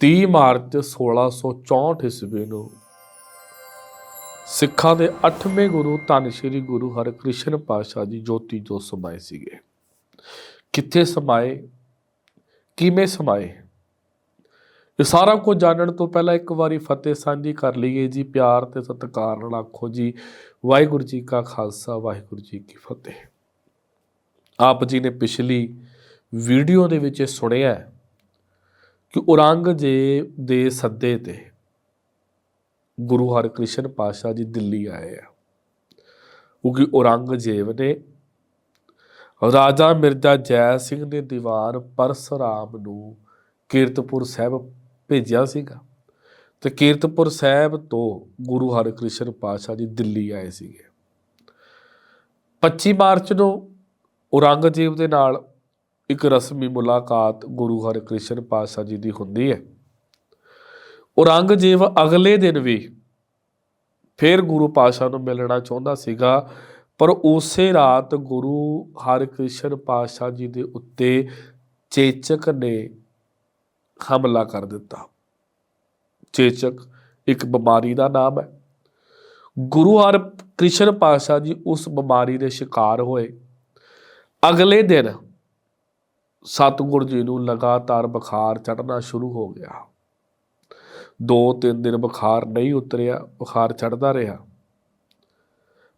30 March 1664 ਈਸਵੀ ਨੂੰ ਸਿੱਖਾਂ ਦੇ 8ਵੇਂ ਗੁਰੂ ਧੰਨ ਸ਼੍ਰੀ ਗੁਰੂ ਹਰਿਕ੍ਰਿਸ਼ਨ ਪਾਤਸ਼ਾਹ ਜੀ ਜੋਤੀ ਜੋਤ ਸਮਾਏ ਸੀਗੇ। ਕਿੱਥੇ ਸਮਾਏ? ਕਿਵੇਂ ਸਮਾਏ? ਇਹ ਸਾਰਾ ਕੁਝ ਜਾਣਨ ਤੋਂ ਪਹਿਲਾਂ ਇੱਕ ਵਾਰੀ ਫਤਿਹ ਸਾਂਝੀ ਕਰ ਲਈਏ ਜੀ। ਪਿਆਰ ਤੇ ਸਤਿਕਾਰ ਨਾਲ ਆਖੋ ਜੀ, ਵਾਹਿਗੁਰੂ ਜੀ ਕਾ ਖਾਲਸਾ, ਵਾਹਿਗੁਰੂ ਜੀ ਕੀ ਫਤਿਹ। ਆਪ ਜੀ ਨੇ ਪਿਛਲੀ ਵੀਡੀਓ ਦੇ ਵਿੱਚ ਇਹ ਸੁਣਿਆ ਹੈ ਕਿ ਔਰੰਗਜ਼ੇਬ ਦੇ ਸੱਦੇ ਤੇ ਗੁਰੂ ਹਰਿਕ੍ਰਿਸ਼ਨ ਪਾਤਸ਼ਾਹ ਜੀ ਦਿੱਲੀ ਆਏ ਆ। ਕਿਉਂਕਿ ਔਰੰਗਜ਼ੇਬ ਨੇ ਰਾਜਾ ਮਿਰਜ਼ਾ ਜੈ ਸਿੰਘ ਦੇ ਦੀਵਾਨ ਪਰਸਰਾਮ ਨੂੰ ਕੀਰਤਪੁਰ ਸਾਹਿਬ ਭੇਜਿਆ ਸੀਗਾ ਤੇ ਕੀਰਤਪੁਰ ਸਾਹਿਬ ਤੋਂ ਗੁਰੂ ਹਰਿਕ੍ਰਿਸ਼ਨ ਪਾਤਸ਼ਾਹ ਜੀ ਦਿੱਲੀ ਆਏ ਸੀਗੇ। 25 ਮਾਰਚ ਨੂੰ ਔਰੰਗਜ਼ੇਬ ਦੇ ਨਾਲ ਇੱਕ ਰਸਮੀ ਮੁਲਾਕਾਤ ਗੁਰੂ ਹਰਿਕ੍ਰਿਸ਼ਨ ਪਾਤਸ਼ਾਹ ਜੀ ਦੀ ਹੁੰਦੀ ਹੈ। ਔਰੰਗਜ਼ੇਬ ਅਗਲੇ ਦਿਨ ਵੀ ਫਿਰ ਗੁਰੂ ਪਾਤਸ਼ਾਹ ਨੂੰ ਮਿਲਣਾ ਚਾਹੁੰਦਾ ਸੀਗਾ, ਪਰ ਉਸੇ ਰਾਤ ਗੁਰੂ ਹਰਿਕ੍ਰਿਸ਼ਨ ਪਾਤਸ਼ਾਹ ਜੀ ਦੇ ਉੱਤੇ ਚੇਚਕ ਨੇ ਹਮਲਾ ਕਰ ਦਿੱਤਾ। ਚੇਚਕ ਇੱਕ ਬਿਮਾਰੀ ਦਾ ਨਾਮ ਹੈ। ਗੁਰੂ ਹਰਿਕ੍ਰਿਸ਼ਨ ਪਾਤਸ਼ਾਹ ਜੀ ਉਸ ਬਿਮਾਰੀ ਦੇ ਸ਼ਿਕਾਰ ਹੋਏ। ਅਗਲੇ ਦਿਨ ਸਤਿਗੁਰ ਜੀ ਨੂੰ ਲਗਾਤਾਰ ਬੁਖਾਰ ਚੜ੍ਹਨਾ ਸ਼ੁਰੂ ਹੋ ਗਿਆ। ਦੋ ਤਿੰਨ ਦਿਨ ਬੁਖਾਰ ਨਹੀਂ ਉਤਰਿਆ, ਬੁਖਾਰ ਚੜ੍ਹਦਾ ਰਿਹਾ।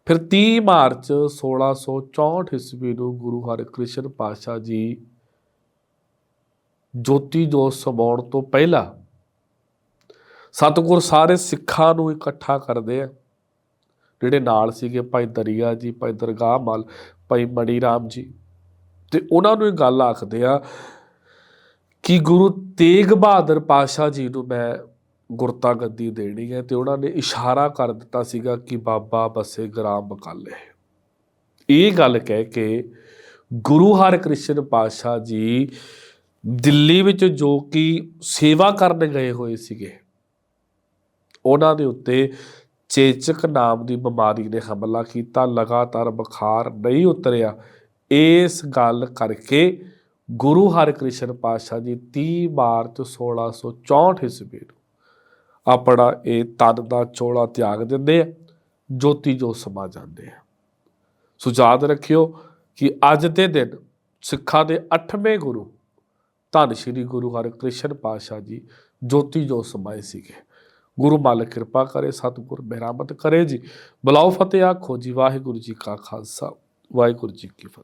ਫਿਰ 30 ਮਾਰਚ 1664 ਈਸਵੀ ਨੂੰ ਗੁਰੂ ਹਰਿਕ੍ਰਿਸ਼ਨ ਪਾਤਸ਼ਾਹ ਜੀ ਜੋਤੀ ਜੋਤ ਸਮਾਉਣ ਤੋਂ ਪਹਿਲਾਂ ਸਤਿਗੁਰ ਸਾਰੇ ਸਿੱਖਾਂ ਨੂੰ ਇਕੱਠਾ ਕਰਦੇ ਆ। ਜਿਹੜੇ ਨਾਲ ਸੀਗੇ, ਭਾਈ ਦਰਿਆ ਜੀ, ਭਾਈ ਦਰਗਾਹ ਮਾਲ, ਭਾਈ ਮਣੀ ਰਾਮ ਜੀ। ਤੇ ਉਹਨਾਂ ਨੂੰ ਇਹ ਗੱਲ ਆਖਦੇ ਆ ਕਿ ਗੁਰੂ ਤੇਗ ਬਹਾਦਰ ਪਾਤਸ਼ਾਹ ਜੀ ਨੂੰ ਮੈਂ ਗੁਰਤਾ ਗੱਦੀ ਦੇਣੀ ਹੈ ਤੇ ਉਹਨਾਂ ਨੇ ਇਸ਼ਾਰਾ ਕਰ ਦਿੱਤਾ ਸੀਗਾ ਕਿ ਬਾਬਾ ਬਸੇ ਗ੍ਰਾਮ ਬਕਾਲੇ। ਇਹ ਗੱਲ ਕਹਿ ਕੇ ਗੁਰੂ ਹਰਿਕ੍ਰਿਸ਼ਨ ਪਾਤਸ਼ਾਹ ਜੀ ਦਿੱਲੀ ਵਿੱਚ ਜੋ ਕਿ ਸੇਵਾ ਕਰਨ ਗਏ ਹੋਏ ਸੀਗੇ, ਉਹਨਾਂ ਦੇ ਉੱਤੇ ਚੇਚਕ ਨਾਮ ਦੀ ਬਿਮਾਰੀ ਨੇ ਹਮਲਾ ਕੀਤਾ, ਲਗਾਤਾਰ ਬੁਖਾਰ ਨਹੀਂ ਉਤਰਿਆ। ਇਸ ਗੱਲ ਕਰਕੇ ਗੁਰੂ ਹਰਿਕ੍ਰਿਸ਼ਨ ਪਾਤਸ਼ਾਹ ਜੀ 30 ਮਾਰਚ 1664 ਈਸਵੀ ਨੂੰ ਆਪਣਾ ਇਹ ਤਨ ਦਾ ਚੋਲਾ ਤਿਆਗ ਦਿੰਦੇ ਆ, ਜੋਤੀ ਜੋ ਸਮਾ ਜਾਂਦੇ ਆ। ਸੋ ਯਾਦ ਰੱਖਿਓ ਕਿ ਅੱਜ ਦੇ ਦਿਨ ਸਿੱਖਾਂ ਦੇ 8ਵੇਂ ਗੁਰੂ ਧੰਨ ਸ਼੍ਰੀ ਗੁਰੂ ਹਰਿਕ੍ਰਿਸ਼ਨ ਪਾਤਸ਼ਾਹ ਜੀ ਜੋਤੀ ਜੋ ਸਮਾਏ ਸੀਗੇ। ਗੁਰੂ ਮਾਲਕ ਕਿਰਪਾ ਕਰੇ, ਸਤਿਗੁਰ ਮਿਹਰਮਤ ਕਰੇ ਜੀ। ਬਲਾਉ ਫਤਿਹ ਆਖੋ ਜੀ, ਵਾਹਿਗੁਰੂ ਜੀ ਕਾ ਖਾਲਸਾ, ਵਾਹਿਗੁਰੂ ਜੀ ਕੀ ਫਤਿਹ।